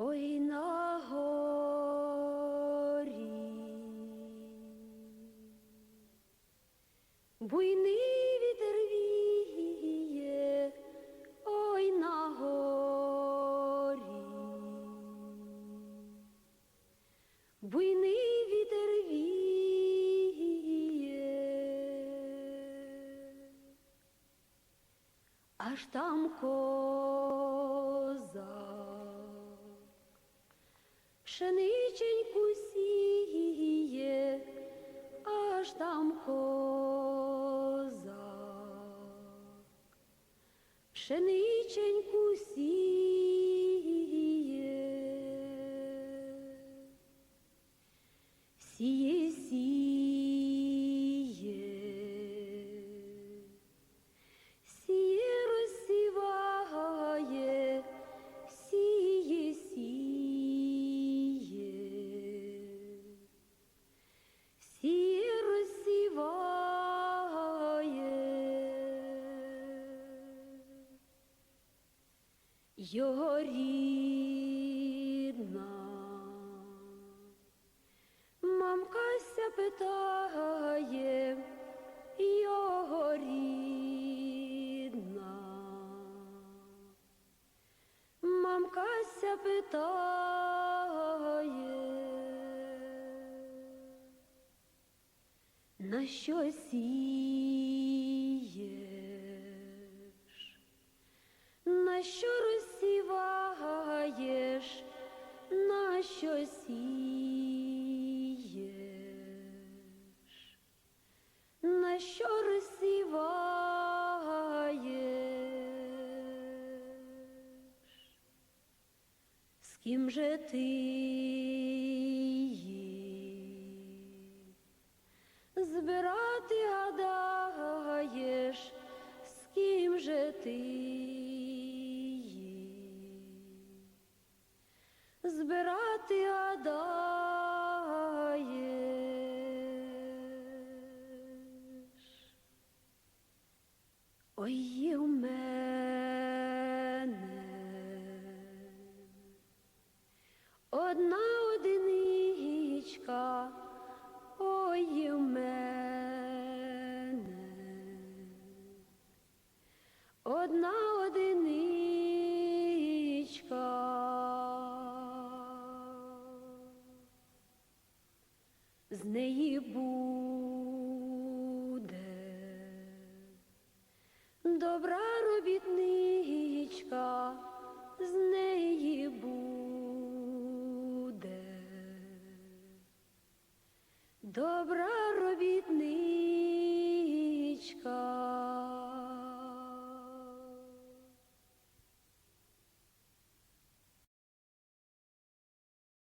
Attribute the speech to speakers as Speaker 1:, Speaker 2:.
Speaker 1: Ой на горі. Буйний вітер віє, ой на горі. Буйний вітер віє, аж там козак пшениченьку сіє, аж там козак. Пшениченьку сіє, сіє, Його рідна мамкася питає, його рідна мамкася питає, на що сієш? Ким же ти їх збирати гадаєш, з ким же ти їх збирати гадаєш. Одна одиничка, ой, в мене одна одиничка. З неї буде добра робітничка, з добра робітничка.